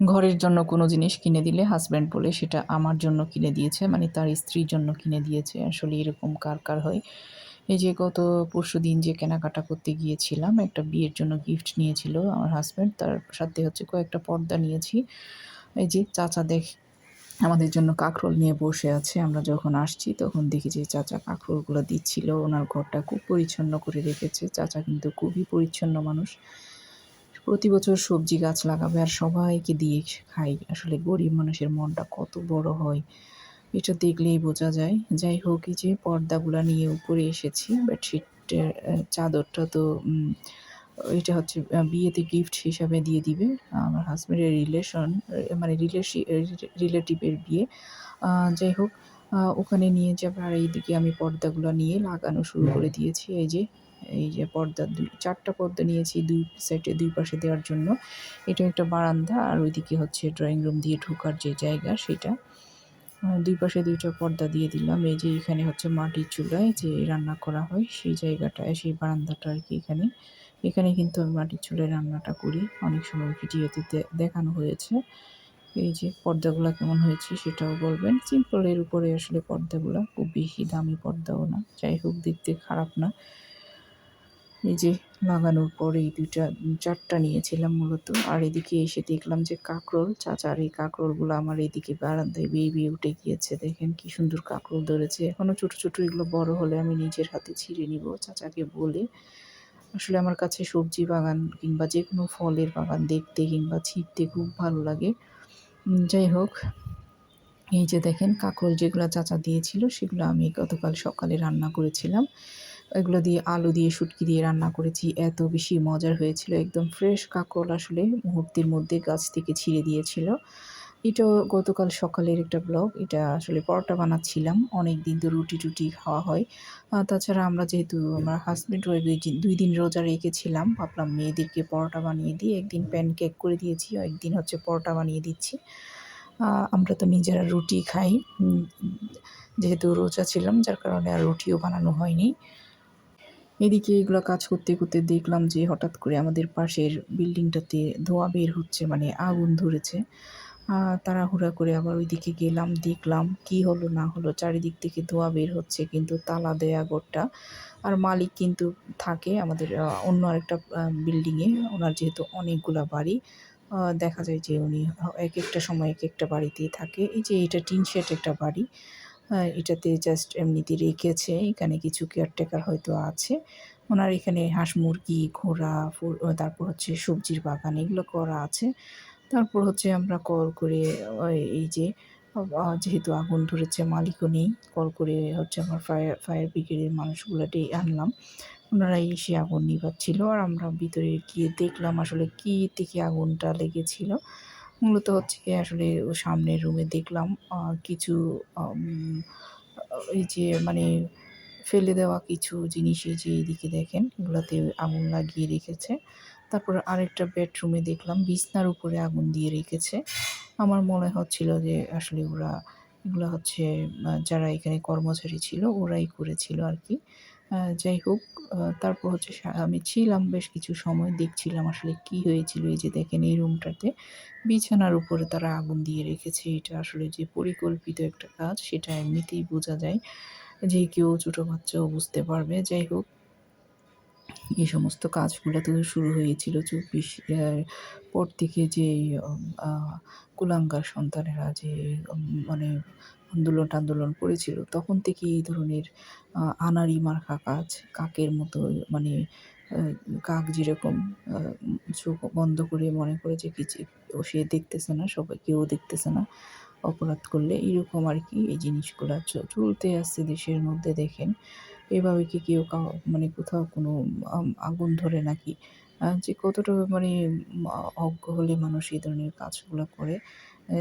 ঘরের জন্য কোনো জিনিস কিনে দিলে হাজব্যান্ড বলে, সেটা আমার জন্য কিনে দিয়েছে। মানে তার স্ত্রীর জন্য কিনে দিয়েছে। আসলে এরকম কার কার হয়? এই যে গত পরশু দিন যে কেনাকাটা করতে গিয়েছিলাম, একটা বিয়ের জন্য গিফট নিয়েছিল আমার হাজব্যান্ড তার সাথে হচ্ছে কয়েকটা পর্দা নিয়েছি। এই যে চাচা দেখ, আমাদের জন্য কাঁকরোল নিয়ে বসে আছে। আমরা যখন আসছি, তখন দেখি যে চাচা কাঁকরোলগুলো দিচ্ছিল। ওনার ঘরটা খুব পরিচ্ছন্ন করে রেখেছে। চাচা কিন্তু খুবই পরিচ্ছন্ন মানুষ। প্রতি বছর সবজি গাছ লাগাবে আর সবাইকে দিয়ে খাই। আসলে গরিব মানুষের মনটা কত বড় হয় এটা দেখলেই বোঝা যায়। যাই হোক এই যে পর্দাগুলা নিয়ে উপরে এসেছি বেডশিটের চাদরটা তো এটা হচ্ছে বিয়েতে গিফট হিসাবে দিয়ে দিবে। আমার হাজব্যান্ডের রিলেশন মানে রিলেশি রিলেটিভের বিয়ে। যাই হোক ওখানে নিয়ে যাবে আর এইদিকে আমি পর্দাগুলো নিয়ে লাগানো শুরু করে দিয়েছি। এই যে এই যে পর্দা দুই, চারটা পর্দা নিয়েছি দুই সাইডে দুই পাশে দেওয়ার জন্য। এটা একটা বারান্দা, আর ওইদিকে হচ্ছে ড্রয়িং রুম দিয়ে ঢোকার যে জায়গা সেটা। দুই পাশে দুইটা পর্দা দিয়ে দিলাম। এই যে এখানে হচ্ছে মাটির চুলায় যে রান্না করা হয় সেই জায়গাটায় সেই বারান্দাটা আর কি এখানে। এখানে কিন্তু আমি মাটির চুলায় রান্নাটা করি। অনেক সময় ভিডিওতে দেখানো হয়েছে। এই যে পর্দাগুলো কেমন হয়েছে সেটাও বলবেন। সিম্পলের উপরে আসলে পর্দাগুলো, খুব বেশি দামি পর্দাও না। যাই হোক, দেখতে খারাপ না। এই যে লাগানোর পরে এই দুইটা, চারটা নিয়েছিলাম মূলত। আর এদিকে এসে দেখলাম যে কাঁকরোল, চাচার এই কাঁকরোলগুলো আমার এদিকে বারান্দায় বিয়ে বিয়ে উঠে গিয়েছে। দেখেন কি সুন্দর কাঁকরোল ধরেছে। এখনও ছোটো ছোটো এগুলো বড় হলে আমি নিজের হাতে ছিঁড়ে নিব, চাচাকে বলে। আসলে আমার কাছে সবজি বাগান কিংবা যে কোনো ফলের বাগান দেখতে কিংবা ছিঁড়তে খুব ভালো লাগে। যাই হোক, এই যে দেখেন কাঁকরোল যেগুলো চাচা দিয়েছিল সেগুলো আমি গতকাল সকালে রান্না করেছিলাম। এগুলো দিয়ে আলু দিয়ে শুটকি দিয়ে রান্না করেছি। এত বেশি মজার হয়েছিল। একদম ফ্রেশ কাঁকরোল আসলে মুহূর্তের মধ্যে গাছ থেকে ছিঁড়ে দিয়েছিল। এটা গতকাল সকালের একটা ব্লগ এটা আসলে পরোটা বানাচ্ছিলাম। অনেক দিন তো রুটি টুটি খাওয়া হয়। তাছাড়া আমরা যেহেতু আমার হাজব্যান্ড ওই দুই দিন রোজা রেখেছিলাম, ভাবলাম মেয়েদেরকে পরোটা বানিয়ে দিই একদিন প্যান কেক করে দিয়েছি। একদিন হচ্ছে পরোটা বানিয়ে দিচ্ছি। আমরা তো নিজেরা রুটি খাই। যেহেতু রোজা ছিলাম, যার কারণে আর রুটিও বানানো হয়নি। এদিকে এগুলো কাজ করতে করতে দেখলাম যে হঠাৎ করে আমাদের পাশের বিল্ডিংটাতে ধোঁয়া বের হচ্ছে মানে আগুন ধরেছে। তাড়াহুড়া করে আবার ওইদিকে গেলাম, দেখলাম কি হলো না হলো, চারিদিক থেকে ধোঁয়া বের হচ্ছে, কিন্তু তালা দেয়া ঘরটা আর মালিক কিন্তু থাকে আমাদের অন্য আরেকটা বিল্ডিংয়ে। ওনার যেহেতু অনেকগুলা বাড়ি দেখা যায় যে উনি এক একটা সময় এক একটা বাড়িতেই থাকে। এই যে এটা টিন শেড একটা বাড়ি এটাতে জাস্ট এমনিতে রেখেছে। এখানে কিছু কেয়ারটেকার হয়তো আছে। ওনার এখানে হাঁস মুরগি, ঘোড়া তারপর হচ্ছে সবজির বাগান এগুলো করা আছে। তারপর হচ্ছে আমরা কল করে এই যে যেহেতু আগুন ধরেছে, মালিকও নেই কল করে হচ্ছে আমার ফায়ার ফায়ার ব্রিগেডের মানুষগুলো আনলাম। ওনারা এসে আগুন নিভাচ্ছিল। আর আমরা ভিতরে গিয়ে দেখলাম আসলে কী থেকে আগুনটা লেগেছিল। মূলত হচ্ছে কি আসলে সামনের রুমে দেখলাম কিছু এই যে মানে ফেলে দেওয়া কিছু জিনিস এই যে এইদিকে দেখেন, এগুলোতে আগুন লাগিয়ে রেখেছে। তারপর আরেকটা বেডরুমে দেখলাম, বিছনার উপরে আগুন দিয়ে রেখেছে। আমার মনে হচ্ছিল যে আসলে ওরা, এগুলো হচ্ছে যারা এখানে কর্মচারী ছিল ওরাই করেছিল আর কি। যাই হোক তারপর হচ্ছে আমি ছিলাম, বেশ কিছু সময় দেখছিলাম আসলে কি হয়েছিল এই যে দেখেন এই রুমটাতে। বিছানার উপরে তারা আগুন দিয়ে রেখেছে, এটা আসলে যে পরিকল্পিত একটা কাজ, সেটা এমনিতেই বোঝা যায়। যে কেউ ছোটো বাচ্চাও বুঝতে পারবে, যাই হোক। এই সমস্ত কাজগুলো তো শুরু হয়েছিল চব্বিশ পর থেকে যে কুলাঙ্গার সন্তানেরা যে মানে আন্দোলন আন্দোলন করেছিল, তখন থেকে এই ধরনের আনাড়ি মার্কা কাজ, কাকের মতো মানে কাক যেরকম চোখ বন্ধ করে মনে করে যে কিছু সে দেখতেছে না, সবাই কেউ দেখতেছে না, অপরাধ করলে, এরকম আর কি এই জিনিসগুলো চলতে আসছে দেশের মধ্যে, দেখেন। এভাবে কি কেউ মানে কোথাও কোনো আগুন ধরে নাকি? যে কতটা মানে অজ্ঞ হলে মানুষ এই ধরনের কাজগুলো করে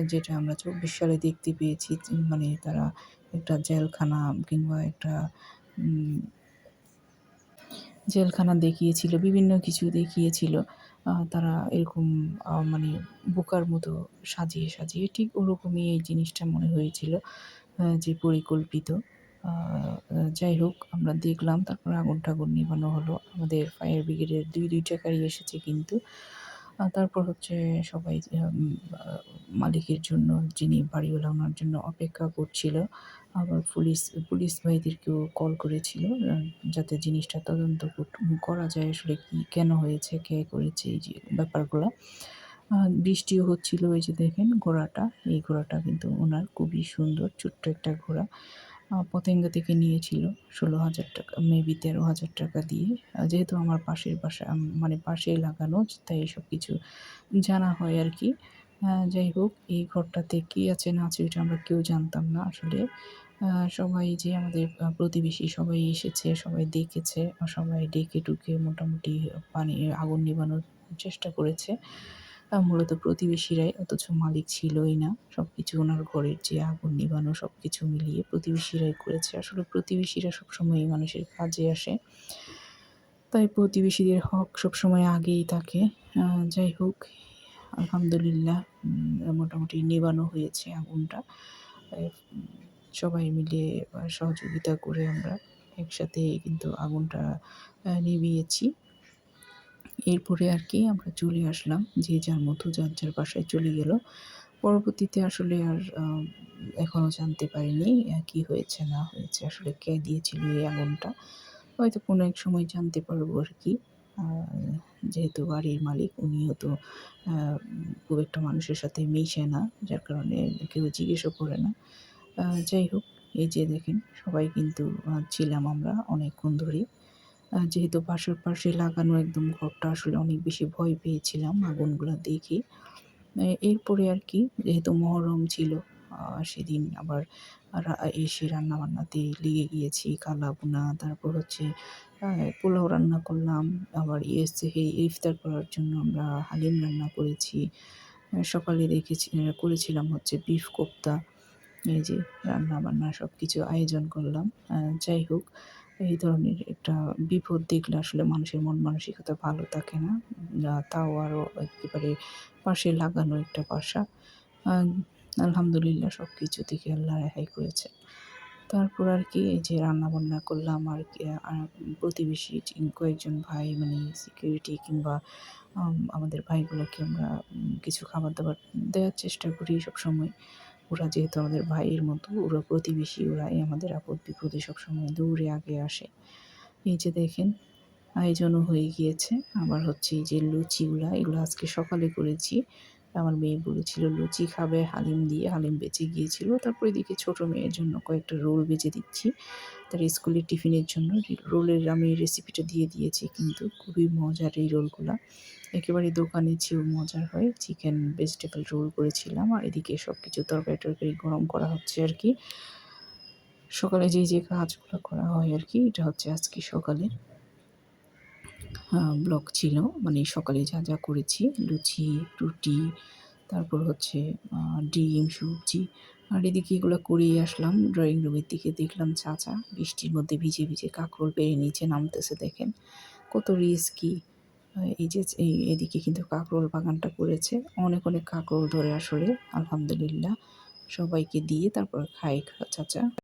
যেটা আমরা চব্বিশ সালে দেখতে পেয়েছি মানে তারা একটা জেলখানা কিংবা একটা জেলখানা দেখিয়েছিল, বিভিন্ন কিছু দেখিয়েছিল তারা এরকম মানে বোকার মতো সাজিয়ে সাজিয়ে ঠিক ওরকমই এই জিনিসটা মনে হয়েছিল যে পরিকল্পিত। যাই হোক আমরা দেখলাম তারপর আগুন টাগুন নিভানো হলো আমাদের ফায়ার ব্রিগেডের দুই দুইটা গাড়ি এসেছে কিন্তু তারপর হচ্ছে সবাই মালিকের জন্য যিনি বাড়িওয়ালা ওনার জন্য অপেক্ষা করছিল। আবার পুলিশ পুলিশ ভাইদেরকেও কল করেছিল যাতে জিনিসটা তদন্ত করা যায় আসলে কি কেন হয়েছে, কে করেছে এই যে ব্যাপারগুলা। বৃষ্টিও হচ্ছিল এই যে দেখেন ঘোড়াটা, এই ঘোড়াটা কিন্তু ওনার খুবই সুন্দর ছোট্ট একটা ঘোড়া। পতেঙ্গা থেকে নিয়েছিল ৳১৬,০০০ মেবি ৳১৩,০০০ দিয়ে। যেহেতু আমার পাশের বাসা মানে পাশেই লাগানো তাই এসব কিছু জানা হয় আর কি যাই হোক এই ঘরটাতে কি আছে না আছে ওইটা আমরা কেউ জানতাম না আসলে। সবাই যে আমাদের প্রতিবেশী সবাই এসেছে, সবাই দেখেছে, সবাই ডেকে-টুকে মোটামুটি পানি আগুন নেভানোর চেষ্টা করেছে। মূলত প্রতিবেশীরাই অথচ মালিক ছিলই না। সব কিছু ওনার ঘরের যে আগুন নিবানো সব কিছু মিলিয়ে প্রতিবেশীরাই করেছে। আসলে প্রতিবেশীরা সবসময়ই মানুষের কাজে আসে। তাই প্রতিবেশীদের হক সবসময় আগেই থাকে। যাই হোক, আলহামদুলিল্লাহ মোটামুটি নেভানো হয়েছে আগুনটা। সবাই মিলে সহযোগিতা করে আমরা একসাথে কিন্তু আগুনটা নিভিয়েছি। এরপরে আর কি আমরা চলে আসলাম। যে যার মতো যার, যার বাসায় চলে গেল। পরবর্তীতে আসলে আর এখনও জানতে পারিনি কি হয়েছে না হয়েছে। আসলে কে দিয়েছিল এই আগুনটা। হয়তো কোনো এক সময় জানতে পারব আর কি যেহেতু বাড়ির মালিক উনিও তো খুব একটা মানুষের সাথে মিশে না। যার কারণে কেউ জিজ্ঞেসও করে না। যাই হোক এই যে দেখেন সবাই কিন্তু ছিলাম আমরা অনেকক্ষণ ধরেই। যেহেতু বাসার পাশে লাগানো একদম ঘরটা আসলে অনেক বেশি ভয় পেয়েছিলাম আগুনগুলো দেখে। এরপরে আর কি, যেহেতু মহরম ছিল সেদিন আবার এসে রান্নাবান্নাতে লেগে গিয়েছি। কালা বোনা তারপর হচ্ছে পোলাও রান্না করলাম। আবার ইয়ে সেহরি ইফতার করার জন্য আমরা হালিম রান্না করেছি। সকালে দেখেছি করেছিলাম হচ্ছে বিফ কোপ্তা। এই যে রান্না-বান্না সবকিছু আয়োজন করলাম। যাই হোক এই ধরনের একটা বিপদ দেখলে আসলে মানুষের মন মানসিকতা ভালো থাকে না। তাও আরও একেবারে পাশে লাগানো একটা বাসা। আলহামদুলিল্লাহ সব কিছু থেকে আল্লাহ রেহাই করেছে। তারপর আর কি এই যে রান্নাবান্না করলাম আরকি আ প্রতিবেশী কয়েকজন ভাই মানে সিকিউরিটি কিংবা আমাদের ভাইগুলোকে আমরা কিছু খাবার-দাবার দেওয়ার চেষ্টা করি সবসময়। ওরা যেহেতু আমাদের ভাইয়ের মতো, ওরা প্রতিবেশী, ওরাই আমাদের আপদ-বিপদে সবসময় দৌড়ে আগে আসে। এই যে দেখেন, আয়োজনও হয়ে গিয়েছে। আবার হচ্ছে এই যে লুচিগুলা, এগুলো আজকে সকালে করেছি। আমার মেয়ে বলেছিল লুচি খাবে হালিম দিয়ে, হালিম বেঁচে গিয়েছিল। তারপর এদিকে ছোট মেয়ের জন্য কয়েকটা রোল ভেজে দিচ্ছি। তার স্কুলের টিফিনের জন্য রোলের আমি রেসিপিটা দিয়ে দিয়েছি কিন্তু খুবই মজার এই রোলগুলা। একেবারে দোকানে চেয়েও মজার হয়। চিকেন ভেজিটেবল রোল করেছিলাম। আর এদিকে সব কিছু তরকারি-টরকারি গরম করা হচ্ছে আর কি সকালে যে, যে কাজগুলো করা হয় আর কি এটা হচ্ছে আজকে সকালে। ব্লগ ছিল। মানে সকালে যা, যা করেছি লুচি, রুটি, তারপর হচ্ছে ডিম, সবজি। আর এদিকে এগুলো করেই আসলাম ড্রয়িং রুমের দিকে দেখলাম চাচা বৃষ্টির মধ্যে ভিজে, ভিজে কাঁকরোল পেড়ে নিচে নামতেছে দেখেন। কত রিস্কি। এই যে এই এদিকে কিন্তু কাঁকরোল বাগানটা করেছে। অনেক, অনেক কাঁকরোল ধরে আসলে আলহামদুলিল্লাহ। সবাইকে দিয়ে তারপর খায় চাচা।